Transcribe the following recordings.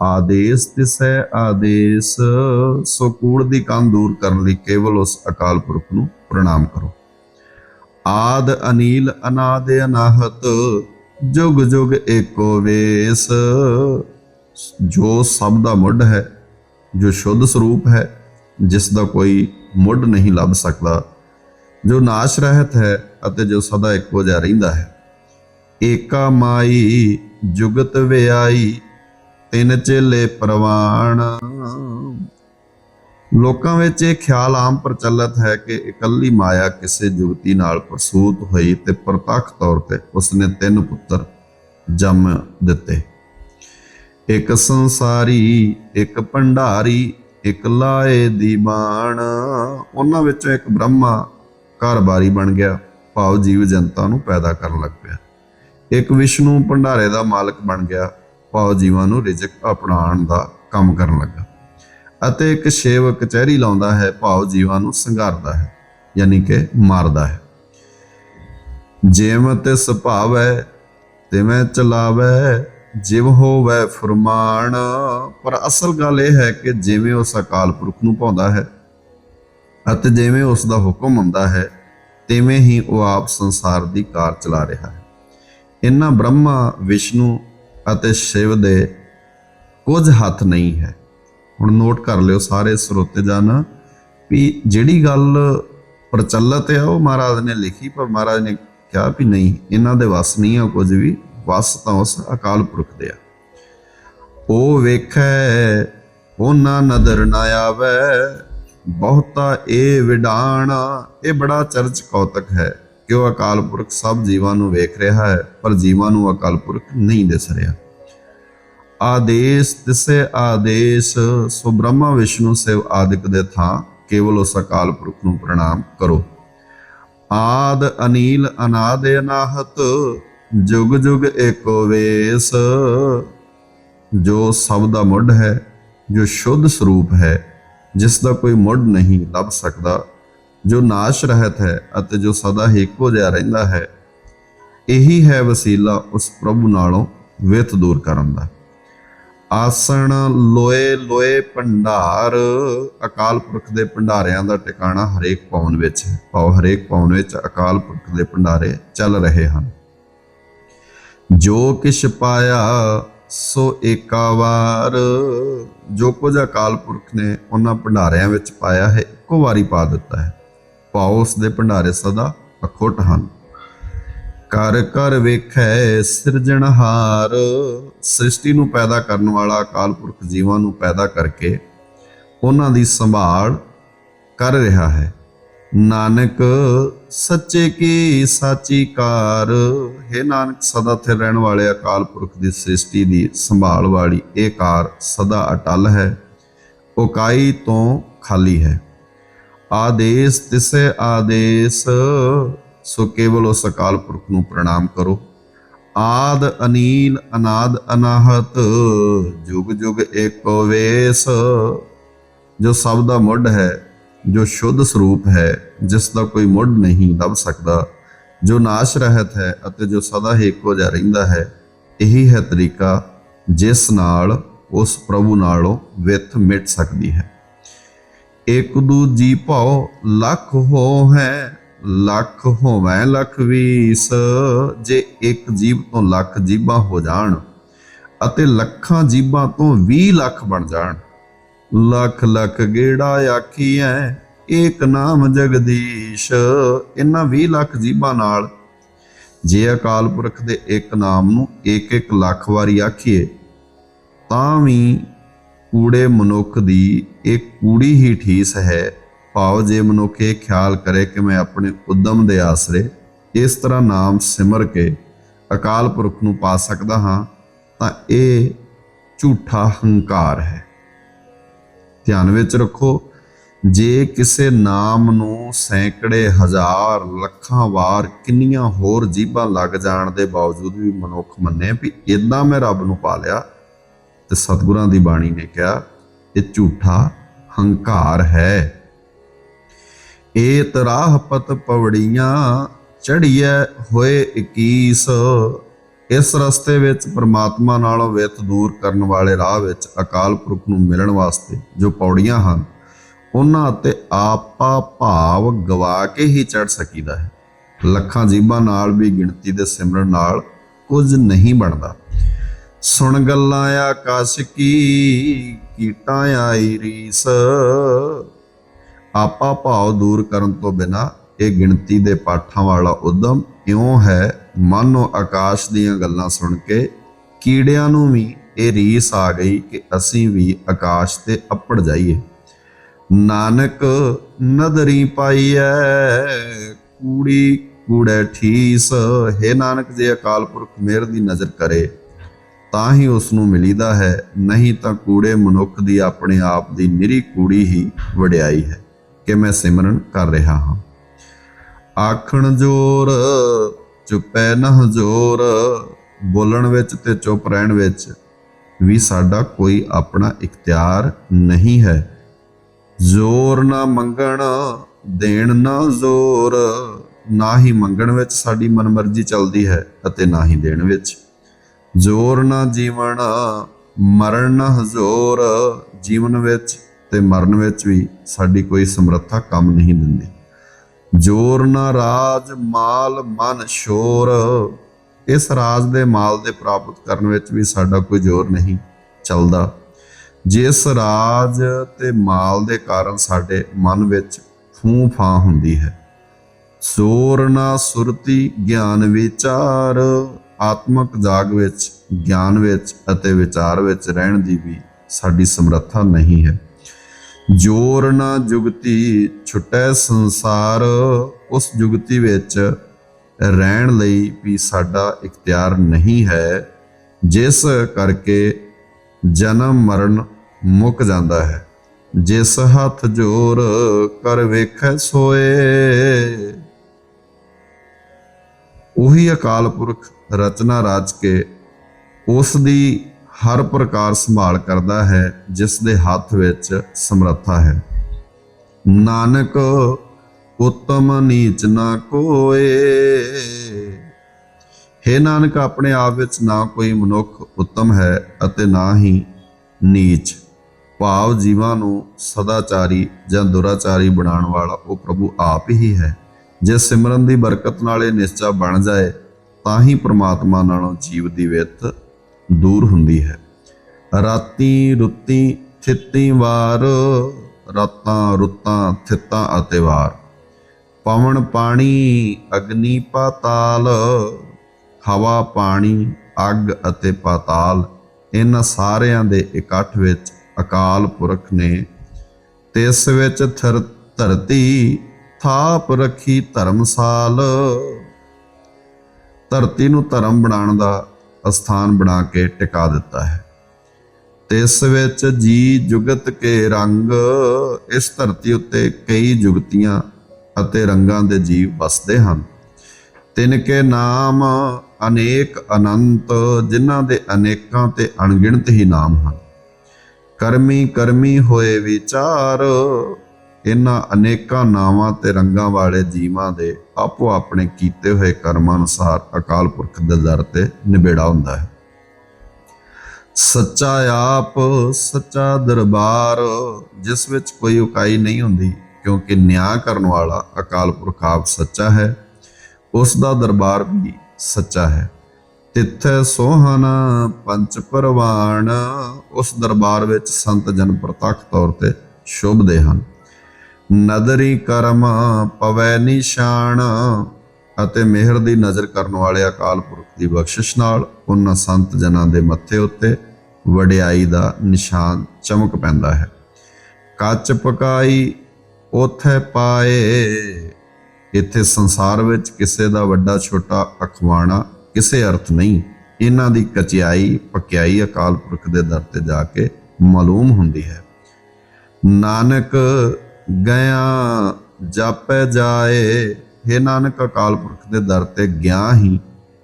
ਆਦੇਸ ਤਿਸੈ ਆਦੇਸ, ਸੋ ਕੂੜ ਦੀ ਕੰਨ ਦੂਰ ਕਰਨ ਲਈ ਕੇਵਲ ਉਸ ਅਕਾਲ ਪੁਰਖ ਨੂੰ ਪ੍ਰਣਾਮ ਕਰੋ। ਆਦ ਅਨੀਲ ਅਨਾਦ ਅਨਾਹਤ, ਜੁਗ ਜੁਗ ਏਕੋ ਵੇਸ। ਜੋ ਸਭ ਦਾ ਮੁੱਢ ਹੈ, ਜੋ ਸ਼ੁੱਧ ਸਰੂਪ ਹੈ, ਜਿਸ ਦਾ ਕੋਈ ਮੁੱਢ ਨਹੀਂ ਲੱਭ ਸਕਦਾ, ਜੋ ਨਾਸ਼ ਰਹਿਤ ਹੈ ਅਤੇ ਜੋ ਸਦਾ ਇੱਕੋ ਜਿਹਾ ਰਹਿੰਦਾ ਹੈ। ਏਕਾ ਮਾਈ, ਜੁਗਤ ਵਿਆਈ ਤਿੰਨ ਚੇਲੇ ਪ੍ਰਵਾਣ। ਲੋਕਾਂ ਵਿੱਚ ਇਹ ਖਿਆਲ ਆਮ ਪ੍ਰਚਲਿਤ ਹੈ ਕਿ ਇਕੱਲੀ ਮਾਇਆ ਕਿਸੇ ਜੁਗਤੀ ਨਾਲ ਪ੍ਰਸੂਤ ਹੋਈ ਤੇ ਪ੍ਰਤੱਖ ਤੌਰ ਤੇ ਉਸਨੇ ਤਿੰਨ ਪੁੱਤਰ ਜੰਮ ਦਿੱਤੇ। ਇੱਕ ਸੰਸਾਰੀ, ਇੱਕ ਭੰਡਾਰੀ, ਇੱਕ ਲਾਏ ਦੀ ਬਾਣ। ਉਹਨਾਂ ਵਿੱਚੋਂ ਇੱਕ ਬ੍ਰਹਮਾ ਘਰ-ਬਾਰੀ ਬਣ ਗਿਆ, ਭਾਵ ਜੀਵ ਜਨਤਾ ਨੂੰ ਪੈਦਾ ਕਰਨ ਲੱਗ ਪਿਆ। ਇੱਕ ਵਿਸ਼ਨੂੰ ਭੰਡਾਰੇ ਦਾ ਮਾਲਕ ਬਣ ਗਿਆ ਭਾਵ ਜੀਵਾਂ ਨੂੰ ਰਿਜ਼ਕ ਅਪਣਾਉਣ ਦਾ ਕੰਮ ਕਰਨ ਲੱਗਾ। ਅਤੇ ਇੱਕ ਸ਼ੇਵ ਕਚਹਿਰੀ ਲਾਉਂਦਾ ਹੈ ਭਾਵ ਜੀਵਾਂ ਨੂੰ ਸੰਘਾਰਦਾ ਹੈ, ਯਾਨੀ ਕਿ ਮਾਰਦਾ ਹੈ। ਜਿਵੇਂ ਤੇ ਸੁਭਾਵੈ ਤਿਵੇਂ ਚਲਾਵੈ, ਜਿਵ ਹੋਵੈ ਫਰਮਾਨ। ਪਰ ਅਸਲ ਗੱਲ ਇਹ ਹੈ ਕਿ ਜਿਵੇਂ ਉਸ ਅਕਾਲ ਪੁਰਖ ਨੂੰ ਪਾਉਂਦਾ ਹੈ ਅਤੇ ਜਿਵੇਂ ਉਸ ਦਾ ਹੁਕਮ ਹੁੰਦਾ ਹੈ, ਤਿਵੇਂ ਹੀ ਉਹ ਆਪ ਸੰਸਾਰ ਦੀ ਕਾਰ ਚਲਾ ਰਿਹਾ ਹੈ। ਇਨ੍ਹਾਂ ਬ੍ਰਹਮਾ, ਵਿਸ਼ਨੂੰ ਅਤੇ ਸ਼ਿਵ ਦੇ ਕੁਝ ਹੱਥ ਨਹੀਂ ਹੈ। ਹੁਣ ਨੋਟ ਕਰ ਲਿਓ ਸਾਰੇ ਸਰੋਤੇ ਜਨ, ਵੀ ਜਿਹੜੀ ਗੱਲ ਪ੍ਰਚਲਿਤ ਹੈ ਉਹ ਮਹਾਰਾਜ ਨੇ ਲਿਖੀ, ਪਰ ਮਹਾਰਾਜ ਨੇ ਕਿਹਾ ਵੀ ਨਹੀਂ, ਇਹਨਾਂ ਦੇ ਵਸ ਨਹੀਂ ਆ ਕੁਝ ਵੀ, ਵਸ ਤਾਂ ਉਸ ਅਕਾਲ ਪੁਰਖ ਦੇ ਆ। ਉਹ ਵੇਖੈ, ਉਹਨਾਂ ਨਦਰ ਨਾ ਆਵੇ, ਬਹੁਤਾ ਇਹ ਵਿਡਾਣ, ਇਹ ਬੜਾ ਚਰਚ ਕੌਤਕ ਹੈ। ਕਿ ਉਹ ਅਕਾਲ ਪੁਰਖ ਸਭ ਜੀਵਾਂ ਨੂੰ ਵੇਖ ਰਿਹਾ ਹੈ, ਪਰ ਜੀਵਾਂ ਨੂੰ ਅਕਾਲ ਪੁਰਖ ਨਹੀਂ ਦਿਸ ਰਿਹਾ। ਆਦੇਸ ਤਿਸੇ ਆਦੇਸ, ਸੋ ਬ੍ਰਹਮਾ ਵਿਸ਼ਨੂੰ ਸਿਵ ਆਦਿਕ ਦੇ ਥਾਂ ਕੇਵਲ ਉਸ ਅਕਾਲ ਪੁਰਖ ਨੂੰ ਪ੍ਰਣਾਮ ਕਰੋ। ਆਦ ਅਨੀਲ ਅਨਾਦ ਅਨਾਹਤ ਜੁਗ ਜੁਗ ਏਕੋ ਵੇਸ। ਜੋ ਸਭ ਦਾ ਮੁੱਢ ਹੈ, ਜੋ ਸ਼ੁੱਧ ਸਰੂਪ ਹੈ, ਜਿਸ ਦਾ ਕੋਈ ਮੁੱਢ ਨਹੀਂ ਲੱਭ ਸਕਦਾ ਜੋ ਨਾਸ਼ ਰਹਿਤ ਹੈ ਅਤੇ ਜੋ ਸਦਾ ਹੀ ਜਿਹਾ ਰਹਿੰਦਾ ਹੈ, ਇਹੀ ਹੈ ਵਸੀਲਾ ਉਸ ਪ੍ਰਭੂ ਨਾਲੋਂ ਵਿਥ ਦੂਰ ਕਰਨ ਦਾ। ਆਸਣ ਲੋਏ ਲੋਏ ਭੰਡਾਰ, ਅਕਾਲ ਪੁਰਖ ਦੇ ਭੰਡਾਰਿਆਂ ਦਾ ਟਿਕਾਣਾ ਹਰੇਕ ਪੌਣ ਵਿੱਚ ਹੈ। ਭਾਵ ਹਰੇਕ ਪੌਣ ਵਿੱਚ ਅਕਾਲ ਪੁਰਖ ਦੇ ਭੰਡਾਰੇ ਚੱਲ ਰਹੇ ਹਨ। ਜੋ ਕਿਛ ਪਾਇਆ ਸੋ ਏਕਾਵਾਰ ਜੋ ਕੁਝ ਅਕਾਲ ਪੁਰਖ ਨੇ ਉਹਨਾਂ ਭੰਡਾਰਿਆਂ ਵਿੱਚ ਪਾਇਆ ਹੈ, ਇੱਕੋ ਵਾਰੀ ਪਾ ਦਿੱਤਾ ਹੈ। ਭਾਵ ਉਸ ਦੇ ਭੰਡਾਰੇ ਸਦਾ ਅਖੁੱਟ ਹਨ। ਕਰ ਕਰ ਵੇਖੈ ਸਿਰਜਣਹਾਰ ਸ੍ਰਿਸ਼ਟੀ ਨੂੰ ਪੈਦਾ ਕਰਨ ਵਾਲਾ ਅਕਾਲ ਪੁਰਖ ਜੀਵਾਂ ਨੂੰ ਪੈਦਾ ਕਰਕੇ ਉਹਨਾਂ ਦੀ ਸੰਭਾਲ ਕਰ ਰਿਹਾ ਹੈ। ਨਾਨਕ, ਸੱਚੇ ਕੀ ਸਾਚੀ ਕਾਰ? ਹੈ ਨਾਨਕ, ਸਦਾ ਸਥਿਰ ਰਹਿਣ ਵਾਲੇ ਅਕਾਲ ਪੁਰਖ ਦੀ ਸ੍ਰਿਸ਼ਟੀ ਦੀ ਸੰਭਾਲ ਵਾਲੀ ਇਹ ਕਾਰ ਸਦਾ ਅਟਲ ਹੈ। ਉਕਾਈ ਤੋਂ ਖਾਲੀ ਹੈ। ਆਦੇਸ ਤਿਸੇ ਆਦੇਸ, ਸੋ ਕੇਵਲ ਉਸ ਅਕਾਲ ਪੁਰਖ ਨੂੰ ਪ੍ਰਣਾਮ ਕਰੋ। ਆਦ ਅਨੀਲ ਅਨਾਦ ਅਨਾਹਤ, ਜੁਗ ਜੁਗ ਏਕੋ ਵੇਸ। ਜੋ ਸਭ ਦਾ ਮੁੱਢ ਹੈ, ਜੋ ਸ਼ੁੱਧ ਸਰੂਪ ਹੈ, ਜਿਸ ਦਾ ਕੋਈ ਮੁੱਢ ਨਹੀਂ ਲੱਭ ਸਕਦਾ, ਜੋ ਨਾਸ਼ ਰਹਿਤ ਹੈ ਅਤੇ ਜੋ ਸਦਾ ਹੀ ਇੱਕੋ ਜਿਹਾ ਰਹਿੰਦਾ ਹੈ, ਇਹੀ ਹੈ ਤਰੀਕਾ ਜਿਸ ਨਾਲ ਉਸ ਪ੍ਰਭੂ ਨਾਲੋਂ ਵਿਥ ਮਿਟ ਸਕਦੀ ਹੈ। ਇਕ ਦੂਜੀ ਭਉ ਲੱਖ ਹੋ ਹੈ ਲੱਖ ਹੋਵੇਂ ਲੱਖ ਵੀਸ। ਜੇ ਇੱਕ ਜੀਵ ਤੋਂ ਲੱਖ ਜੀਬਾਂ ਹੋ ਜਾਣ ਅਤੇ ਲੱਖਾਂ ਜੀਬਾਂ ਤੋਂ 20 ਲੱਖ ਬਣ ਜਾਣ, ਲੱਖ ਲੱਖ ਗੇੜਾ ਆਖੀਐ, ਏਕ ਨਾਮ ਜਗਦੀਸ਼। ਇਹਨਾਂ 20 ਲੱਖ ਜੀਬਾਂ ਨਾਲ ਜੇ ਅਕਾਲ ਪੁਰਖ ਦੇ ਇੱਕ ਨਾਮ ਨੂੰ ਇੱਕ ਇੱਕ ਲੱਖ ਵਾਰੀ ਆਖੀਏ, ਤਾਂ ਵੀ ਕੂੜੇ ਮਨੁੱਖ ਦੀ ਇਹ ਕੂੜੀ ਹੀ ਠੀਸ ਹੈ। ਭਾਵ ਜੇ ਮਨੁੱਖ ਇਹ ਖਿਆਲ ਕਰੇ ਕਿ ਮੈਂ ਆਪਣੇ ਉਦਮ ਦੇ ਆਸਰੇ ਇਸ ਤਰ੍ਹਾਂ ਨਾਮ ਸਿਮਰ ਕੇ ਅਕਾਲ ਪੁਰਖ ਨੂੰ ਪਾ ਸਕਦਾ ਹਾਂ, ਤਾਂ ਇਹ ਝੂਠਾ ਹੰਕਾਰ ਹੈ। ਧਿਆਨ ਵਿੱਚ ਰੱਖੋ, ਜੇ ਕਿਸੇ ਨਾਮ ਨੂੰ ਸੈਂਕੜੇ ਹਜ਼ਾਰ ਲੱਖਾਂ ਵਾਰ ਕਿੰਨੀਆਂ ਹੋਰ ਜੀਬਾਂ ਲੱਗ ਜਾਣ ਦੇ ਬਾਵਜੂਦ ਵੀ ਮਨੁੱਖ ਮੰਨੇ ਵੀ ਇਦਾਂ ਮੈਂ ਰੱਬ ਨੂੰ ਪਾ ਲਿਆ ਤੇ ਸਤਿਗੁਰਾਂ ਦੀ ਬਾਣੀ ਨੇ ਕਿਹਾ, ਇਹ ਝੂਠਾ ਹੰਕਾਰ ਹੈ। ਇਹ ਤਰਾਹ ਪਤ ਪਵੜੀਆਂ ਚੜੀਐ ਹੋਏ 21 ਇਸ ਰਸਤੇ ਵਿੱਚ ਪ੍ਰਮਾਤਮਾ ਨਾਲੋਂ ਵਿਤ ਦੂਰ ਕਰਨ ਵਾਲੇ ਰਾਹ ਵਿੱਚ ਅਕਾਲ ਪੁਰਖ ਨੂੰ ਮਿਲਣ ਵਾਸਤੇ ਜੋ ਪੌੜੀਆਂ ਹਨ, ਉਹਨਾਂ ਉੱਤੇ ਆਪਾ ਭਾਵ ਗਵਾ ਕੇ ਹੀ ਚੜ ਸਕੀਦਾ ਹੈ। ਲੱਖਾਂ ਜੀਬਾਂ ਨਾਲ ਵੀ ਗਿਣਤੀ ਦੇ ਸਿਮਰਨ ਨਾਲ ਕੁਝ ਨਹੀਂ ਬਣਦਾ। ਸੁਣ ਗੱਲਾਂ ਆਕਾਸ਼ ਕੀ ਕੀਟਾਂ ਆਈ ਰੀਸ ਆਪਾ ਭਾਵ ਦੂਰ ਕਰਨ ਤੋਂ ਬਿਨਾ ਇਹ ਗਿਣਤੀ ਦੇ ਪਾਠਾਂ ਵਾਲਾ ਉਦਮ ਇਉਂ ਹੈ, ਮਾਨੋ ਆਕਾਸ਼ ਦੀਆਂ ਗੱਲਾਂ ਸੁਣ ਕੇ ਕੀੜਿਆਂ ਨੂੰ ਵੀ ਇਹ ਰੀਸ ਆ ਗਈ ਕਿ ਅਸੀਂ ਵੀ ਆਕਾਸ਼ ਤੇ ਅੱਪੜ ਜਾਈਏ। ਨਾਨਕ ਨਦਰੀ ਪਾਈਐ, ਕੂੜੀ ਕੂੜੈ ਠੀਸ। ਹੈ ਨਾਨਕ, ਜੇ ਅਕਾਲ ਪੁਰਖ ਮਿਹਰ ਦੀ ਨਜ਼ਰ ਕਰੇ ਤਾਂ ਹੀ ਉਸ ਨੂੰ ਮਿਲੀਦਾ ਹੈ, ਨਹੀਂ ਤਾਂ ਕੂੜੇ ਮਨੁੱਖ ਦੀ ਆਪਣੇ ਆਪ ਦੀ ਨਿਰੀ ਕੂੜੀ ਹੀ ਵਡਿਆਈ ਹੈ। ਕਿ ਮੈਂ ਸਿਮਰਨ ਕਰ ਰਿਹਾ ਹਾਂ। ਆਖਣ ਜੋਰ, ਚੁੱਪੈ ਨਾ ਜ਼ੋਰ, ਬੋਲਣ ਵਿੱਚ ਤੇ ਚੁੱਪ ਰਹਿਣ ਵਿੱਚ ਵੀ ਸਾਡਾ ਕੋਈ ਆਪਣਾ ਇਖਤਿਆਰ ਨਹੀਂ ਹੈ। ਜ਼ੋਰ ਨਾ ਮੰਗਣ, ਦੇਣ ਨਾ ਜ਼ੋਰ, ਨਾ ਹੀ ਮੰਗਣ ਵਿੱਚ ਸਾਡੀ ਮਨਮਰਜ਼ੀ ਚੱਲਦੀ ਹੈ ਅਤੇ ਨਾ ਹੀ ਦੇਣ ਵਿੱਚ। ਜ਼ੋਰ ਨਾ ਜੀਵਨ ਮਰਨ ਨਾ ਹਜ਼ੋਰ। ਜੀਵਨ ਵਿੱਚ ਤੇ ਮਰਨ ਵਿੱਚ ਵੀ ਸਾਡੀ ਕੋਈ ਸਮਰੱਥਾ ਕੰਮ ਨਹੀਂ ਦਿੰਦੀ। ਜੋਰ ਨਾ ਰਾਜ, ਮਾਲ, ਮਨ, ਸ਼ੋਰ। ਇਸ ਰਾਜ ਦੇ ਮਾਲ ਦੇ ਪ੍ਰਾਪਤ ਕਰਨ ਵਿੱਚ ਵੀ ਸਾਡਾ ਕੋਈ ਜ਼ੋਰ ਨਹੀਂ ਚੱਲਦਾ। ਜਿਸ ਰਾਜ ਤੇ ਮਾਲ ਦੇ ਕਾਰਨ ਸਾਡੇ ਮਨ ਵਿੱਚ ਫੂੰ ਫਾਂ ਹੁੰਦੀ ਹੈ। ਜ਼ੋਰ ਨਾ ਸੁਰਤੀ, ਗਿਆਨ ਵਿਚਾਰ। ਆਤਮਕ ਜਾਗ ਵਿੱਚ, ਗਿਆਨ ਵਿੱਚ ਅਤੇ ਵਿਚਾਰ ਵਿੱਚ ਰਹਿਣ ਦੀ ਵੀ ਸਾਡੀ ਸਮਰੱਥਾ ਨਹੀਂ ਹੈ। ਜੋਰ ਨਾ ਜੁਗਤੀ ਛੁਟੈ ਸੰਸਾਰ, ਉਸ ਜੁਗਤੀ ਵਿੱਚ ਰਹਿਣ ਲਈ ਵੀ ਸਾਡਾ ਇਖਤਿਆਰ ਨਹੀਂ ਹੈ, ਜਿਸ ਕਰਕੇ ਜਨਮ ਮਰਨ ਮੁੱਕ ਜਾਂਦਾ ਹੈ। ਜਿਸ ਹੱਥ ਜੋਰ ਕਰ ਵੇਖੈ ਸੋਏ, ਉਹੀ ਅਕਾਲ ਪੁਰਖ ਰਚਨਾ ਰਾਜ ਕੇ ਉਸ ਦੀ ਹਰ ਪ੍ਰਕਾਰ ਸੰਭਾਲ ਕਰਦਾ ਹੈ ਜਿਸ ਦੇ ਹੱਥ ਵਿੱਚ ਸਮਰੱਥਾ ਹੈ। ਨਾਨਕ ਉਤਮ ਨੀਚ ਨਾ ਕੋਏ। ਹੈ ਨਾਨਕ, ਆਪਣੇ ਆਪ ਵਿੱਚ ਨਾ ਕੋਈ ਮਨੁੱਖ ਉੱਤਮ ਹੈ ਅਤੇ ਨਾ ਹੀ ਨੀਚ। ਭਾਵ ਜੀਵਾਂ ਨੂੰ ਸਦਾਚਾਰੀ ਜਾਂ ਦੁਰਾਚਾਰੀ ਬਣਾਉਣ ਵਾਲਾ ਉਹ ਪ੍ਰਭੂ ਆਪ ਹੀ ਹੈ। ਜੇ ਸਿਮਰਨ ਦੀ ਬਰਕਤ ਨਾਲ ਇਹ ਨਿਸ਼ਚਾ ਬਣ ਜਾਏ ਤਾਂ ਹੀ ਪ੍ਰਮਾਤਮਾ ਨਾਲੋਂ ਜੀਵ ਦੀ ਵਿੱਤ ਦੂਰ ਹੁੰਦੀ ਹੈ। ਰਾਤੀ ਰੁੱਤੀ ਥਿੱਤੀ ਵਾਰ, ਰਾਤਾਂ ਰੁੱਤਾਂ ਥਿੱਤਾਂ ਅਤੇ ਵਾਰ। ਪਵਨ ਪਾਣੀ, ਅਗਨੀ ਪਾਤਾਲ, ਹਵਾ ਪਾਣੀ, ਅੱਗ ਅਤੇ ਪਾਤਾਲ, ਇਹਨਾਂ ਸਾਰਿਆਂ ਦੇ ਇਕੱਠ ਵਿੱਚ ਅਕਾਲ ਪੁਰਖ ਨੇ ਤਿਸ ਵਿੱਚ ਧਰਤੀ ਥਾਪ ਰੱਖੀ ਧਰਮਸਾਲ। ਧਰਤੀ ਨੂੰ ਧਰਮ ਬਣਾਉਣ ਦਾ ਅਸਥਾਨ ਬਣਾ ਕੇ ਟਿਕਾ ਦਿੱਤਾ ਹੈ। ਤਿਸ ਵਿੱਚ ਜੀ ਜੁਗਤ ਕੇ ਰੰਗ, ਇਸ ਧਰਤੀ ਉੱਤੇ ਕਈ ਜੁਗਤੀਆਂ ਅਤੇ ਰੰਗਾਂ ਦੇ ਜੀਵ ਵਸਦੇ ਹਨ। ਤਿਨ ਕੇ ਨਾਮ ਅਨੇਕ ਅਨੰਤ, ਜਿਨ੍ਹਾਂ ਦੇ ਅਨੇਕਾਂ ਤੇ ਅਣਗਿਣਤ ਹੀ ਨਾਮ ਹਨ। ਕਰਮੀ ਕਰਮੀ ਹੋਏ ਵਿਚਾਰ ਇਹਨਾਂ ਅਨੇਕਾਂ ਨਾਵਾਂ ਤੇ ਰੰਗਾਂ ਵਾਲੇ ਜੀਵਾਂ ਦੇ ਆਪੋ ਆਪਣੇ ਕੀਤੇ ਹੋਏ ਕਰਮਾਂ ਅਨੁਸਾਰ ਅਕਾਲ ਪੁਰਖ ਦੇ ਦਰ ਤੇ ਨਿਬੇੜਾ ਹੁੰਦਾ ਹੈ। ਸੱਚਾ ਆਪ, ਸੱਚਾ ਦਰਬਾਰ, ਜਿਸ ਵਿੱਚ ਕੋਈ ਉਕਾਈ ਨਹੀਂ ਹੁੰਦੀ, ਕਿਉਂਕਿ ਨਿਆਂ ਕਰਨ ਵਾਲਾ ਅਕਾਲ ਪੁਰਖ ਆਪ ਸੱਚਾ ਹੈ, ਉਸ ਦਾ ਦਰਬਾਰ ਵੀ ਸੱਚਾ ਹੈ। ਤਿੱਥੈ ਸੋਹਨ ਪੰਚ ਪਰਵਾਨ ਉਸ ਦਰਬਾਰ ਵਿੱਚ ਸੰਤ ਜਨ ਪ੍ਰਤੱਖ ਤੌਰ ਤੇ ਸ਼ੁਭਦੇ ਹਨ। ਨਦਰੀ ਕਰਮ ਪਵੈ ਨਿਸ਼ਾਨ ਅਤੇ ਮਿਹਰ ਦੀ ਨਜ਼ਰ ਕਰਨ ਵਾਲੇ ਅਕਾਲ ਪੁਰਖ ਦੀ ਬਖਸ਼ਿਸ਼ ਨਾਲ ਉਹਨਾਂ ਸੰਤ ਜਨਾਂ ਦੇ ਮੱਥੇ ਉੱਤੇ ਵਡਿਆਈ ਦਾ ਨਿਸ਼ਾਨ ਚਮਕ ਪੈਂਦਾ ਹੈ। ਕੱਚ ਪਕਾਈ ਉਥੇ ਪਾਏ, ਇੱਥੇ ਸੰਸਾਰ ਵਿੱਚ ਕਿਸੇ ਦਾ ਵੱਡਾ ਛੋਟਾ ਅਖਵਾਣਾ ਕਿਸੇ ਅਰਥ ਨਹੀਂ। ਇਹਨਾਂ ਦੀ ਕਚਿਆਈ, ਪਕਿਆਈ ਅਕਾਲ ਪੁਰਖ ਦੇ ਦਰ ਤੇ ਜਾ ਕੇ ਮਾਲੂਮ ਹੁੰਦੀ ਹੈ। ਨਾਨਕ ਗਿਆ ਜਾਪੈ ਜਾਏ हे ਨਾਨਕ ਅਕਾਲ ਪੁਰਖ ਦੇ ਦਰ ਤੇ ਗਿਆ ਹੀ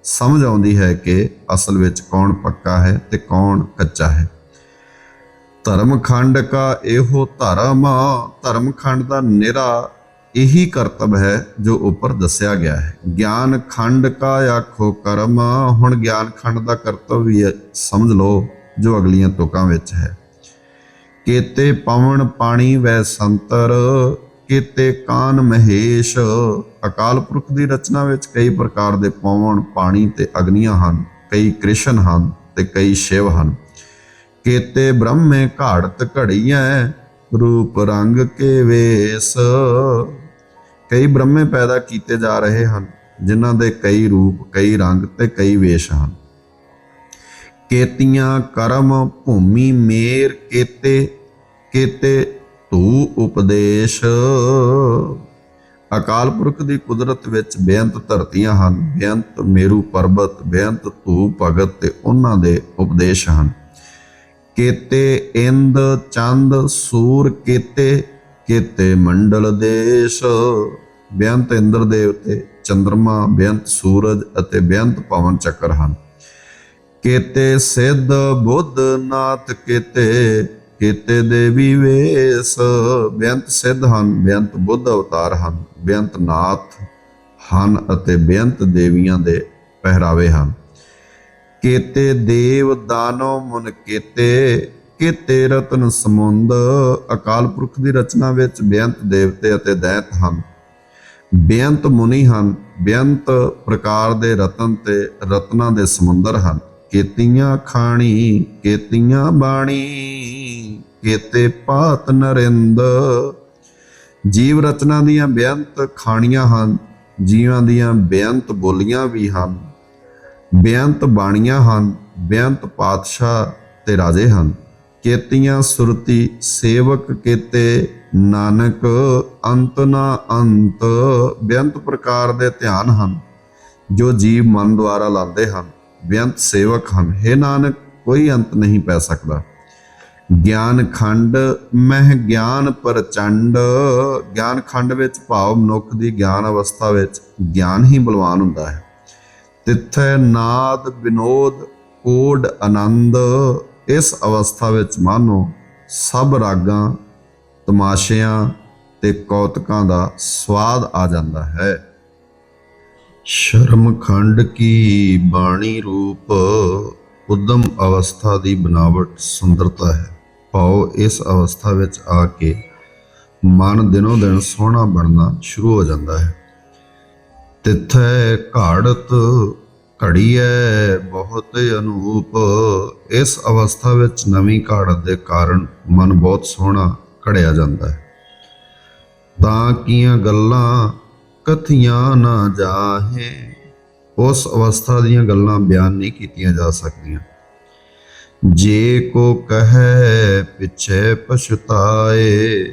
ਸਮਝ ਆਉਂਦੀ ਹੈ ਕਿ ਅਸਲ ਵਿੱਚ ਕੌਣ ਪੱਕਾ ਹੈ ਤੇ ਕੌਣ ਕੱਚਾ ਹੈ। ਧਰਮ ਖੰਡ ਕਾ ਇਹੋ ਧਰਮ ਧਰਮ ਖੰਡ ਦਾ ਨਿਰਾ ਇਹੀ ਕਰਤਵ ਹੈ ਜੋ ਉੱਪਰ ਦੱਸਿਆ ਗਿਆ ਹੈ। ਗਿਆਨ ਖੰਡ ਕਾ ਆਖੋ ਕਰਮ ਹੁਣ ਗਿਆਨ ਖੰਡ ਦਾ ਕਰਤਵ ਵੀ ਹੈ, ਸਮਝ ਲਓ ਜੋ ਅਗਲੀਆਂ ਤੁਕਾਂ ਵਿੱਚ ਹੈ। ਕੇਤੇ ਪਵਨ ਪਾਣੀ ਵੈ ਸੰਤਰ, ਕੇਤੇ ਕਾਨ ਮਹੇਸ਼। ਅਕਾਲ ਪੁਰਖ ਦੀ ਰਚਨਾ ਵਿੱਚ ਕਈ ਪ੍ਰਕਾਰ ਦੇ ਪਵਨ, ਪਾਣੀ ਤੇ ਅਗਨੀਆਂ ਹਨ, ਕਈ ਕ੍ਰਿਸ਼ਨ ਹਨ ਤੇ ਕਈ ਸ਼ਿਵ ਹਨ। ਕੇਤੇ ਬ੍ਰਹਮੇ ਘਾੜਤ ਘੜੀਐ, ਰੂਪ ਰੰਗ ਕੇ ਵੇਸ। ਕਈ ਬ੍ਰਹਮੇ ਪੈਦਾ ਕੀਤੇ ਜਾ ਰਹੇ ਹਨ, ਜਿਨ੍ਹਾਂ ਦੇ ਕਈ ਰੂਪ, ਕਈ ਰੰਗ ਤੇ ਕਈ ਵੇਸ਼ ਹਨ। ਕੇਤੀਆਂ ਕਰਮ ਭੂਮੀ ਮੇਰ ਕੇਤੇ ਕੇਤੇ ਧੂ ਉਪਦੇਸ਼। ਅਕਾਲ ਪੁਰਖ ਦੀ ਕੁਦਰਤ ਵਿੱਚ ਬੇਅੰਤ ਧਰਤੀਆਂ ਹਨ। ਬੇਅੰਤ ਮੇਰੂ ਪਰਬਤ, ਬੇਅੰਤ ਧੂ ਭਗਤ ਤੇ ਉਹਨਾਂ ਦੇ ਉਪਦੇਸ਼ ਹਨ। ਕੇਤੇ ਇੰਦ, ਚੰਦ, ਸੂਰ, ਕੇਤੇ ਕੇਤੇ ਮੰਡਲ ਦੇਸ਼। ਬੇਅੰਤ ਇੰਦਰ ਦੇਵਤੇ ਚੰ드ਰਮਾ ਬੇਅੰਤ ਸੂਰਜ ਅਤੇ ਬੇਅੰਤ ਪਵਨ ਚੱਕਰ ਹਨ। ਕੇਤੇ ਸਿੱਧ ਬੁੱਧ ਨਾਥ ਕੇਤੇ ਕੇਤੇ ਦੇਵੀ ਵੇਸ। ਬੇਅੰਤ ਸਿੱਧ ਹਨ, ਬੇਅੰਤ ਬੁੱਧ ਅਵਤਾਰ ਹਨ, ਬੇਅੰਤ ਨਾਥ ਹਨ ਅਤੇ ਬੇਅੰਤ ਦੇਵੀਆਂ ਦੇ ਪਹਿਰਾਵੇ ਹਨ। ਕੇਤੇ ਦੇਵ ਦਾਨੋ ਮਨ ਕੀਤੇ, ਕੇਤੇ ਰਤਨ ਸਮੁੰਦ। ਅਕਾਲ ਪੁਰਖ ਦੀ ਰਚਨਾ ਵਿੱਚ ਬੇਅੰਤ ਦੇਵਤੇ ਅਤੇ ਦੈਤ ਹਨ। ਬੇਅੰਤ ਮੁਨੀ ਹਨ, ਬੇਅੰਤ ਪ੍ਰਕਾਰ ਦੇ ਰਤਨ ਤੇ ਰਤਨਾਂ ਦੇ ਸਮੁੰਦਰ ਹਨ। ਕੇਤੀਆਂ ਖਾਣੀ, ਕੇਤੀਆਂ ਬਾਣੀ, ਕੇਤੇ ਪਾਤ ਨਰਿੰਦ। ਜੀਵ ਰਚਨਾ ਦੀਆਂ ਬੇਅੰਤ ਖਾਣੀਆਂ ਹਨ, ਜੀਵਾਂ ਦੀਆਂ ਬੇਅੰਤ ਬੋਲੀਆਂ ਵੀ ਹਨ। ਬੇਅੰਤ ਬਾਣੀਆਂ ਹਨ, ਬੇਅੰਤ ਪਾਤਸ਼ਾਹ ਤੇ ਰਾਜੇ ਹਨ। ਕੇਤੀਆਂ ਸੁਰਤੀ ਸੇਵਕ ਕੇਤੇ, ਨਾਨਕ ਅੰਤ ਨਾ ਅੰਤ। ਬੇਅੰਤ ਪ੍ਰਕਾਰ ਦੇ ਧਿਆਨ ਹਨ, ਜੋ ਜੀਵ ਮਨ ਦੁਆਰਾ ਲਾਉਂਦੇ ਹਨ। ਬੇਅੰਤ ਸੇਵਕ ਹਨ। हे ਨਾਨਕ, ਕੋਈ ਅੰਤ ਨਹੀਂ ਪੈ ਸਕਦਾ। ਗਿਆਨ ਖੰਡ, ਮਹਿ ਗਿਆਨ ਪ੍ਰਚੰਡ। ਗਿਆਨ ਖੰਡ ਵਿੱਚ ਭਾਵ ਮਨੁੱਖ ਦੀ ਗਿਆਨ ਅਵਸਥਾ ਵਿੱਚ ਗਿਆਨ ਹੀ ਬਲਵਾਨ ਹੁੰਦਾ ਹੈ। ਤਿੱਥੈ ਨਾਦ ਵਿਨੋਦ ਕੋਡ ਆਨੰਦ। ਇਸ ਅਵਸਥਾ ਵਿੱਚ ਮਾਨੋ ਸਭ ਰਾਗਾਂ, ਤਮਾਸ਼ਿਆਂ ਤੇ ਕੌਤਕਾਂ ਦਾ ਸਵਾਦ ਆ ਜਾਂਦਾ ਹੈ। ਸ਼ਰਮ ਖੰਡ ਕੀ ਬਾਣੀ ਰੂਪ ਉਦਮ ਅਵਸਥਾ ਦੀ ਬਨਾਵਟ ਸੁੰਦਰਤਾ ਹੈ। ਭਾਵ ਇਸ ਅਵਸਥਾ ਵਿੱਚ ਆ ਕੇ ਮਨ ਦਿਨੋ ਦਿਨ ਸੋਹਣਾ ਬਣਨਾ ਸ਼ੁਰੂ ਹੋ ਜਾਂਦਾ ਹੈ। ਤਿੱਥੈ ਘਾੜਤ, ਘੜੀਐ ਬਹੁਤ ਅਨੂਪ। ਇਸ ਅਵਸਥਾ ਵਿੱਚ ਨਵੀਂ ਘਾੜਤ ਦੇ ਕਾਰਨ ਮਨ ਬਹੁਤ ਸੋਹਣਾ ਘੜਿਆ ਜਾਂਦਾ ਹੈ। ਤਾਂ ਕੀਆਂ ਗੱਲਾਂ ਕਥੀਆਂ ਨਾ ਜਾਹੇ। ਉਸ ਅਵਸਥਾ ਦੀਆਂ ਗੱਲਾਂ ਬਿਆਨ ਨਹੀਂ ਕੀਤੀਆਂ ਜਾ ਸਕਦੀਆਂ। ਜੇ ਕੋ ਕਹੈ, ਪਿਛੇ ਪਛਤਾਏ।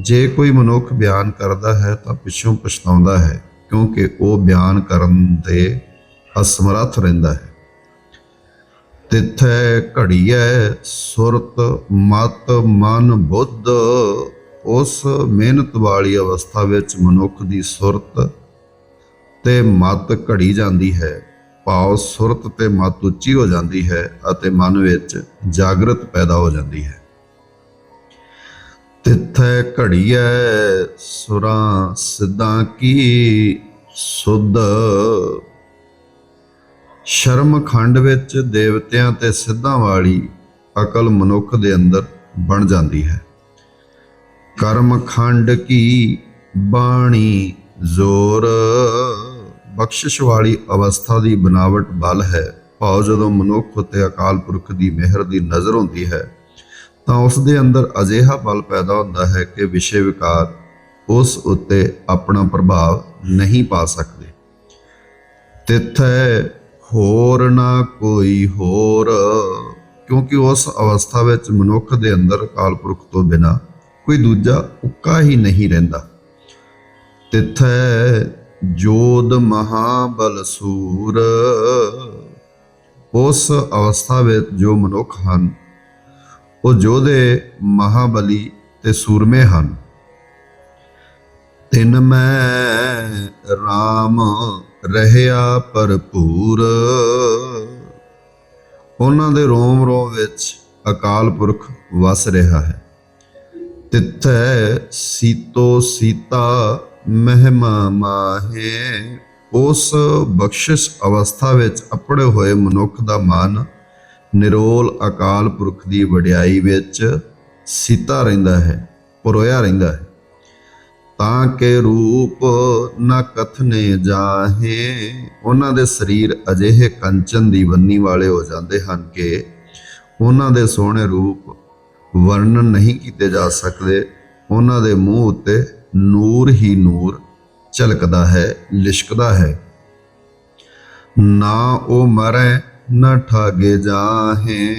ਜੇ ਕੋਈ ਮਨੁੱਖ ਬਿਆਨ ਕਰਦਾ ਹੈ, ਤਾਂ ਪਿੱਛੋਂ ਪਛਤਾਉਂਦਾ ਹੈ, ਕਿਉਂਕਿ ਉਹ ਬਿਆਨ ਕਰਨ ਦੇ ਅਸਮਰੱਥ ਰਹਿੰਦਾ ਹੈ। ਤਿੱਥੈ ਘੜੀਐ ਸੁਰਤ ਮਤ ਮਨ ਬੁੱਧ। ਉਸ ਮਿਹਨਤ ਵਾਲੀ ਅਵਸਥਾ ਵਿੱਚ ਮਨੁੱਖ ਦੀ ਸੁਰਤ ਤੇ ਮਤ ਘੜੀ ਜਾਂਦੀ ਹੈ। ਭਾਵ ਸੁਰਤ ਤੇ ਮਤ ਉੱਚੀ ਹੋ ਜਾਂਦੀ ਹੈ ਅਤੇ ਮਨ ਵਿੱਚ ਜਾਗਰਤ ਪੈਦਾ ਹੋ ਜਾਂਦੀ ਹੈ। ਤਿੱਥੈ ਘੜੀਐ ਸੁਰਾਂ ਸਿੱਧਾਂ ਕੀ ਸੁਧ। ਸ਼ਰਮ ਖੰਡ ਵਿੱਚ ਦੇਵਤਿਆਂ ਤੇ ਸਿੱਧਾਂ ਵਾਲੀ ਅਕਲ ਮਨੁੱਖ ਦੇ ਅੰਦਰ ਬਣ ਜਾਂਦੀ ਹੈ। ਕਰਮ ਖੰਡ ਕੀ ਬਾਣੀ ਜ਼ੋਰ? ਬਖਸ਼ਿਸ਼ ਵਾਲੀ ਅਵਸਥਾ ਦੀ ਬਨਾਵਟ ਬਲ ਹੈ। ਭਾਵ ਜਦੋਂ ਮਨੁੱਖ ਉਤੇ ਅਕਾਲ ਪੁਰਖ ਦੀ ਮਿਹਰ ਦੀ ਨਜ਼ਰ ਹੁੰਦੀ ਹੈ, ਤਾਂ ਉਸ ਦੇ ਅੰਦਰ ਅਜਿਹਾ ਬਲ ਪੈਦਾ ਹੁੰਦਾ ਹੈ ਕਿ ਵਿਸ਼ੇ ਵਿਕਾਰ ਉਸ ਉੱਤੇ ਆਪਣਾ ਪ੍ਰਭਾਵ ਨਹੀਂ ਪਾ ਸਕਦੇ। ਤਿੱਥੈ ਹੋਰ ਨਾ ਕੋਈ ਹੋਰ। ਕਿਉਂਕਿ ਉਸ ਅਵਸਥਾ ਵਿੱਚ ਮਨੁੱਖ ਦੇ ਅੰਦਰ ਅਕਾਲ ਪੁਰਖ ਤੋਂ ਬਿਨਾ ਕੋਈ ਦੂਜਾ ਉੱਕਾ ਹੀ ਨਹੀਂ ਰਹਿੰਦਾ। ਤਿੱਥੈ ਜੋਦ ਮਹਾਬਲ ਸੂਰ। ਉਸ ਅਵਸਥਾ ਵਿੱਚ ਜੋ ਮਨੁੱਖ ਹਨ, ਉਹ ਜੋਧੇ ਮਹਾਬਲੀ ਤੇ ਸੂਰਮੇ ਹਨ। ਤਿਨ ਮੈਂ RAM ਰਹਿਆ ਭਰਪੂਰ। ਉਹਨਾਂ ਦੇ ਰੋਮ ਰੋਮ ਵਿੱਚ ਅਕਾਲ ਪੁਰਖ ਵਸ ਰਿਹਾ ਹੈ। ਤਿੱਥੈ ਸੀਤੋ ਸੀਤਾ ਮਹਿਮਾ ਮਾਹੇ, ਉਸ ਬਖਸ਼ਿਸ਼ ਅਵਸਥਾ ਵਿੱਚ ਅਪੜੇ ਹੋਏ ਮਨੁੱਖ ਦਾ ਮਨ ਨਿਰੋਲ ਅਕਾਲ ਪੁਰਖ ਦੀ ਵਡਿਆਈ ਵਿੱਚ ਸੀਤਾ ਰਹਿੰਦਾ ਹੈ, ਪਰੋਇਆ ਰਹਿੰਦਾ ਹੈ। ਤਾਂ ਕਿ ਰੂਪ ਨ ਕਥਨੇ ਜਾਹੇ, ਉਹਨਾਂ ਦੇ ਸਰੀਰ ਅਜਿਹੇ ਕੰਚਨ ਦੀ ਬੰਨੀ ਵਾਲੇ ਹੋ ਜਾਂਦੇ ਹਨ ਕਿ ਉਹਨਾਂ ਦੇ ਸੋਹਣੇ ਰੂਪ ਵਰਣਨ ਨਹੀਂ ਕੀਤੇ ਜਾ ਸਕਦੇ। ਉਹਨਾਂ ਦੇ ਮੂੰਹ ਉੱਤੇ ਨੂਰ ਹੀ ਨੂਰ ਝਲਕਦਾ ਹੈ, ਲਿਸ਼ਕਦਾ ਹੈ। ਨਾ ਉਹ ਮਰੇ, ਨਾ ਠਾਗੇ ਜਾਹੇ।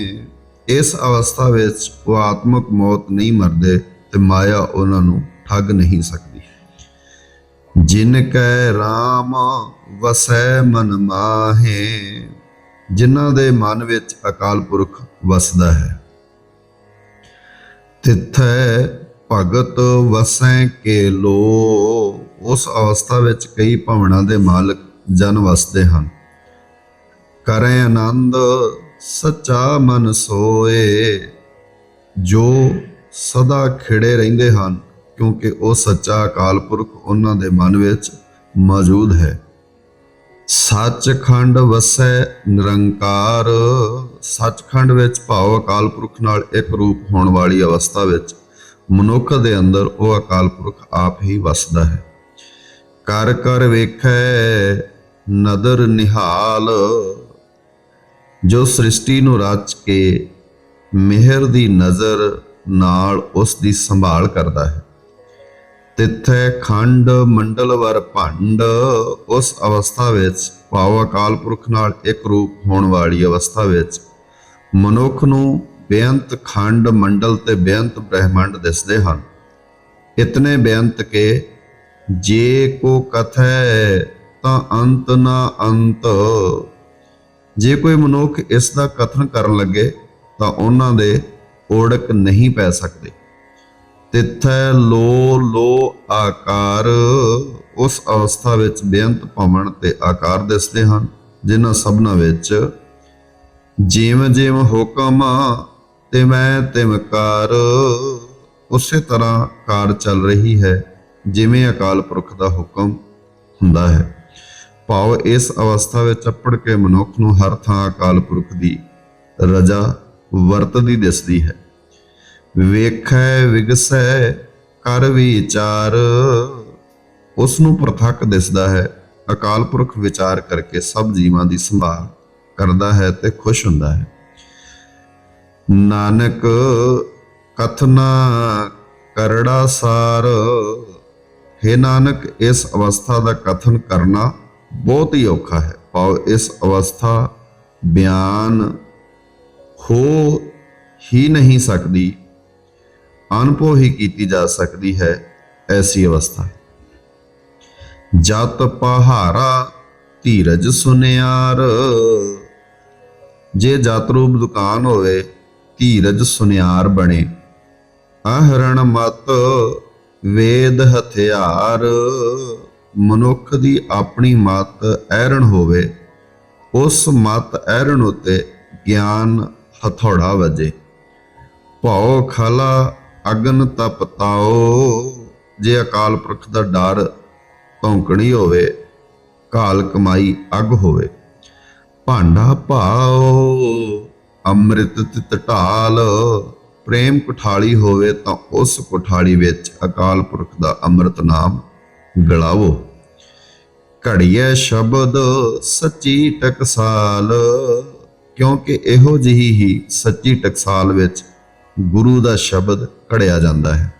ਇਸ ਅਵਸਥਾ ਵਿੱਚ ਉਹ ਆਤਮਕ ਮੌਤ ਨਹੀਂ ਮਰਦੇ ਤੇ ਮਾਇਆ ਉਹਨਾਂ ਨੂੰ ਠੱਗ ਨਹੀਂ ਸਕਦੀ। ਜਿਨ ਕੈ RAM ਵਸੈ ਮਨ ਮਾਹੇ, ਜਿਨ੍ਹਾਂ ਦੇ ਮਨ ਵਿੱਚ ਅਕਾਲ ਪੁਰਖ ਵਸਦਾ ਹੈ। ਤਿੱਥੈ ਭਗਤ ਵਸੈ ਕੇ ਲੋ ਉਸ ਅਵਸਥਾ ਵਿੱਚ ਕਈ ਭਵਨਾਂ ਦੇ ਮਾਲਕ ਜਨ ਵਸਦੇ ਹਨ। ਕਰੇ ਆਨੰਦ, ਸੱਚਾ ਮਨ ਸੋਏ। ਜੋ ਸਦਾ ਖਿੜੇ ਰਹਿੰਦੇ ਹਨ, ਕਿਉਂਕਿ ਉਹ ਸੱਚਾ ਅਕਾਲ ਪੁਰਖ ਉਹਨਾਂ ਦੇ ਮਨ ਵਿੱਚ ਮੌਜੂਦ ਹੈ। ਸੱਚਖੰਡ ਵਸੈ ਨਿਰੰਕਾਰ। ਸੱਚਖੰਡ ਵਿੱਚ ਭਾਵ ਅਕਾਲ ਪੁਰਖ ਨਾਲ ਇੱਕ ਰੂਪ ਹੋਣ ਵਾਲੀ ਅਵਸਥਾ ਵਿੱਚ ਮਨੁੱਖ ਦੇ ਅੰਦਰ ਉਹ ਅਕਾਲ ਪੁਰਖ ਆਪ ਹੀ ਵਸਦਾ ਹੈ। ਕਰ ਕਰ ਵੇਖੈ, ਨਦਰ ਨਿਹਾਲ। ਜੋ ਸ੍ਰਿਸ਼ਟੀ ਨੂੰ ਰਚ ਕੇ ਮਿਹਰ ਦੀ ਨਜ਼ਰ ਨਾਲ ਉਸ ਦੀ ਸੰਭਾਲ ਕਰਦਾ ਹੈ। ਤਿੱਥੈ ਖੰਡ ਮੰਡਲ ਵਰ ਭੰਡ, ਉਸ ਅਵਸਥਾ ਵਿੱਚ ਭਾਵ ਅਕਾਲ ਪੁਰਖ ਨਾਲ ਇੱਕ ਰੂਪ ਹੋਣ ਵਾਲੀ ਅਵਸਥਾ ਵਿੱਚ ਮਨੁੱਖ ਨੂੰ ਬੇਅੰਤ ਖੰਡ ਮੰਡਲ ਤੇ ਬੇਅੰਤ ਬ੍ਰਹਿਮੰਡ ਦਿਸਦੇ ਹਨ। ਇਤਨੇ ਬੇਅੰਤ ਕੇ ਜੇ ਕੋ ਕਥੈ ਤਾਂ ਅੰਤ ਨਾ ਅੰਤ। ਜੇ ਕੋਈ ਮਨੁੱਖ ਇਸ ਦਾ ਕਥਨ ਕਰਨ ਲੱਗੇ ਤਾਂ ਉਹਨਾਂ ਦੇ ਓੜਕ ਨਹੀਂ ਪੈ ਸਕਦੇ। ਤਿੱਥੈ ਲੋ ਲੋ ਆਕਾਰ। ਉਸ ਅਵਸਥਾ ਵਿੱਚ ਬੇਅੰਤ ਭਵਨ ਤੇ ਆਕਾਰ ਦਿਸਦੇ ਹਨ, ਜਿਨ੍ਹਾਂ ਸਭਨਾਂ ਵਿੱਚ ਜਿਵੇਂ ਜਿਵੇਂ ਹੁਕਮ ਤੇ ਤਿਮ ਕਾਰ। ਉਸੇ ਤਰ੍ਹਾਂ ਕਾਰ ਚੱਲ ਰਹੀ ਹੈ, ਜਿਵੇਂ ਅਕਾਲ ਪੁਰਖ ਦਾ ਹੁਕਮ ਹੁੰਦਾ ਹੈ। ਭਾਵ ਇਸ ਅਵਸਥਾ ਵਿੱਚ ਅਪੜ ਕੇ ਮਨੁੱਖ ਨੂੰ ਹਰ ਥਾਂ ਅਕਾਲ ਪੁਰਖ ਦੀ ਰਜਾ ਵਰਤਦੀ ਦਿਸਦੀ ਹੈ। ਵੇਖੈ, ਵਿਗਸੈ, ਕਰ ਵਿਚਾਰ। ਉਸ ਨੂੰ ਪ੍ਰਥੱਕ ਦਿਸਦਾ ਹੈ, ਅਕਾਲ ਪੁਰਖ ਵਿਚਾਰ ਕਰਕੇ ਸਭ ਜੀਵਾਂ ਦੀ ਸੰਭਾਲ ਕਰਦਾ ਹੈ ਤੇ ਖੁਸ਼ ਹੁੰਦਾ ਹੈ। ਨਾਨਕ, ਕਥਨਾ, ਕਰੜਾ ਸਾਰ। ਹੈ ਨਾਨਕ, ਇਸ ਅਵਸਥਾ ਦਾ ਕਥਨ ਕਰਨਾ ਬਹੁਤ ਹੀ ਔਖਾ ਹੈ। ਭਾਵ ਇਸ ਅਵਸਥਾ ਬਿਆਨ ਹੋ ਹੀ ਨਹੀਂ ਸਕਦੀ। ਅਨੁਭਵ ਹੀ ਕੀਤੀ ਜਾ ਸਕਦੀ ਹੈ ਐਸੀ ਅਵਸਥਾ। ਜਤ ਪਹਾਰਾ ਧੀਰਜ ਸੁਨਿਆਰ। ਜੇ ਜਤ ਰੂਪ ਦੁਕਾਨ ਹੋਵੇ, ਧੀਰਜ ਸੁਨਿਆਰ ਬਣੇ। ਅਹਰਣ ਮਤ ਵੇਦ ਹਥਿਆਰ। ਮਨੁੱਖ ਦੀ ਆਪਣੀ ਮਤ ਐਰਣ ਹੋਵੇ, ਉਸ ਮਤ ਐਰਣ ਉਤੇ ਗਿਆਨ ਹਥੌੜਾ ਵਜੇ। ਭਉ ਖਲਾ ਅਗਨ ਤਪਤਾਓ ਜੇ ਅਕਾਲ ਪੁਰਖ ਦਾ ਡਰ ਭੌਂਕਣੀ ਹੋਵੇ ਕਾਲ ਕਮਾਈ ਅਗ ਹੋਵੇ, ਭਾਂਡਾ ਭਾਓ, ਅੰਮ੍ਰਿਤ ਤਿਤ ਢਾਲ, ਪ੍ਰੇਮ ਕੁਠਾਲੀ ਹੋਵੇ ਤਾਂ ਉਸ ਕੁਠਾਲੀ ਵਿੱਚ ਅਕਾਲ ਪੁਰਖ ਦਾ ਅੰਮ੍ਰਿਤ ਨਾਮ ਗਲਾਵੋ। ਘੜੀਏ ਸ਼ਬਦ ਸੱਚੀ ਟਕਸਾਲ, ਕਿਉਂਕਿ ਇਹੋ ਜਿਹੀ ਹੀ ਸੱਚੀ ਟਕਸਾਲ ਵਿੱਚ ਗੁਰੂ ਦਾ ਸ਼ਬਦ ਘੜਿਆ ਜਾਂਦਾ ਹੈ।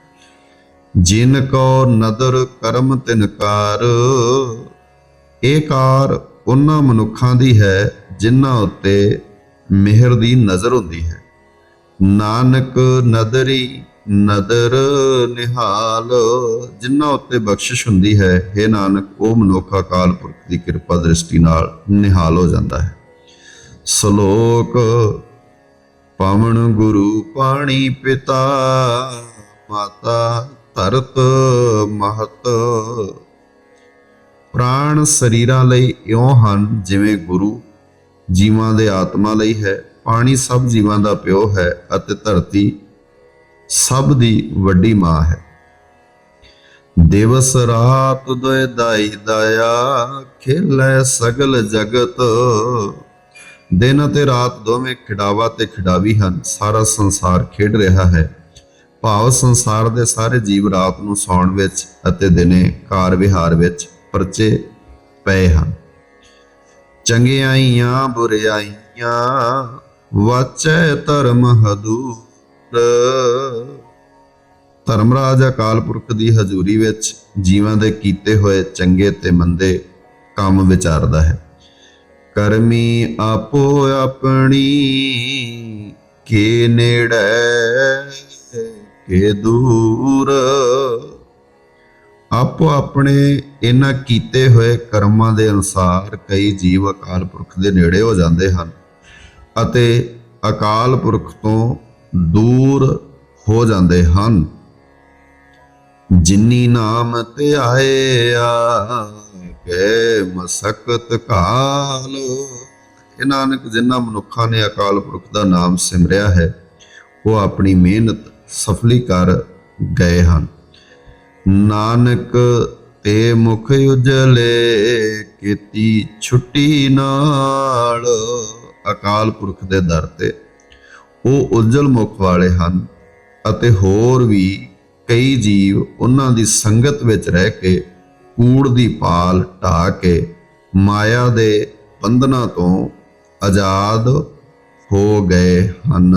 ਜਿਨ ਕੋ ਨਦਰ ਕਰਮ ਤਿਨਕਾਰ ਇਹ ਕਾਰ ਉਹਨਾਂ ਮਨੁੱਖਾਂ ਦੀ ਹੈ ਜਿਨ੍ਹਾਂ ਉੱਤੇ ਮਿਹਰ ਦੀ ਨਜ਼ਰ ਹੁੰਦੀ ਹੈ। ਨਾਨਕ ਨਦਰੀ ਨਦਰ ਨਿਹਾਲ, ਜਿਨ੍ਹਾਂ ਉੱਤੇ ਬਖਸ਼ਿਸ਼ ਹੁੰਦੀ ਹੈ हे ਨਾਨਕ, ਉਹ ਮਨੁੱਖ ਅਕਾਲ ਪੁਰਖ ਦੀ ਕਿਰਪਾ ਦ੍ਰਿਸ਼ਟੀ ਨਾਲ ਨਿਹਾਲ ਹੋ ਜਾਂਦਾ ਹੈ। ਸ਼ਲੋਕ ਪਵਨ ਗੁਰੂ ਪਾਣੀ ਪਿਤਾ, ਮਾਤਾ ਧਰਤ ਮਹਤ। ਪ੍ਰਾਣ ਸਰੀਰਾਂ ਲਈ ਇਉਂ ਹਨ ਜਿਵੇਂ ਗੁਰੂ, ਜੀਵਾਂ ਦੇ ਆਤਮਾ ਲਈ ਹੈ। ਪਾਣੀ ਸਭ ਜੀਵਾਂ ਦਾ ਪਿਓ ਹੈ ਅਤੇ ਧਰਤੀ ਸਭ ਦੀ ਵੱਡੀ ਮਾਂ ਹੈ। ਦਿਵਸ ਰਾਤ ਦੋਇ ਦਾਈ ਦਾਇਆ, ਖੇਲੇ ਸਗਲ ਜਗਤ। ਦਿਨ ਅਤੇ ਰਾਤ ਦੋਵੇਂ ਖਿਡਾਵਾ ਤੇ ਖਿਡਾਵੀ ਹਨ। ਸਾਰਾ ਸੰਸਾਰ ਖੇਡ ਰਿਹਾ ਹੈ। ਭਾਵ ਸੰਸਾਰ ਦੇ ਸਾਰੇ ਜੀਵ ਰਾਤ ਨੂੰ ਸੌਣ ਵਿੱਚ ਅਤੇ ਦਿਨੇ ਕਾਰ ਵਿਹਾਰ ਵਿੱਚ ਪਰਚੇ ਪਏ ਹਨ। ਚੰਗਿਆਈਆਂ ਬੁਰਿਆਈਆਂ, ਵਾਚੈ ਧਰਮ ਹਦੂਰ। ਧਰਮਰਾਜ ਅਕਾਲ ਪੁਰਖ ਦੀ ਹਜ਼ੂਰੀ ਵਿੱਚ ਜੀਵਾਂ ਦੇ ਕੀਤੇ ਹੋਏ ਚੰਗੇ ਤੇ ਮੰਦੇ ਕੰਮ ਵਿਚਾਰਦਾ ਹੈ। ਕਰਮੀ ਆਪੋ ਆਪਣੀ, ਕੇ ਨੇੜੇ, ਕੇ ਦੂਰ। ਆਪੋ ਆਪਣੇ ਇਹਨਾਂ ਕੀਤੇ ਹੋਏ ਕਰਮਾਂ ਦੇ ਅਨੁਸਾਰ ਕਈ ਜੀਵ ਅਕਾਲ ਪੁਰਖ ਦੇ ਨੇੜੇ ਹੋ ਜਾਂਦੇ ਹਨ ਅਤੇ ਅਕਾਲ ਪੁਰਖ ਤੋਂ ਦੂਰ ਹੋ ਜਾਂਦੇ ਹਨ। ਜਿਨੀ ਨਾਮ ਤੇ ਆਏ ਆ ਕੇ ਮਸਕਤ ਕਾਲ। ਇਹ ਨਾਨਕ ਜਿਨ੍ਹਾਂ ਮਨੁੱਖਾਂ ਨੇ ਅਕਾਲ ਪੁਰਖ ਦਾ ਨਾਮ ਸਿਮਰਿਆ ਹੈ, ਉਹ ਆਪਣੀ ਮਿਹਨਤ ਸਫਲੀ ਕਰ ਗਏ ਹਨ। ਨਾਨਕ, ਤੇ ਮੁਖ ਉਜਲੇ ਕੀਤੀ ਛੁੱਟੀ ਨਾਲ ਅਕਾਲ ਪੁਰਖ ਦੇ ਦਰ ਤੇ ਉਹ ਉਜਲ ਮੁਖ ਵਾਲੇ ਹਨ ਅਤੇ ਹੋਰ ਵੀ ਕਈ ਜੀਵ ਉਹਨਾਂ ਦੀ ਸੰਗਤ ਵਿੱਚ ਰਹਿ ਕੇ ਕੂੜ ਦੀ ਪਾਲ ਢਾ ਕੇ ਮਾਇਆ ਦੇ ਬੰਧਨਾਂ ਤੋਂ ਆਜ਼ਾਦ ਹੋ ਗਏ ਹਨ।